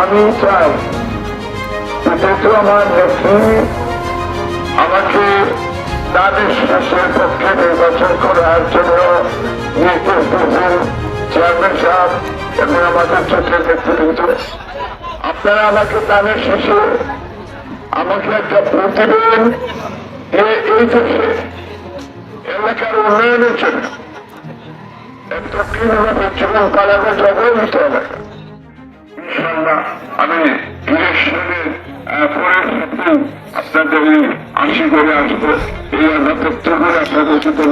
আমি চাই যেহেতু আমার নেত্রী আমাকে তাদের শেষের পক্ষে নির্বাচন করার জন্য চেয়ারম্যান সাহেব এবং আমাদের চোখের নেতৃত্ব আপনারা আমাকে তাদের শেষে আমাকে একটা প্রতিবেদন এই দেশে এলাকার উন্নয়নের জন্য একটা কীভাবে জীবন পালানো যাবে এলাকা। ইলেকশনের পরের সাথে আপনাদের আশি করে আসব। এই আঘাত করে আপনাদের সাথে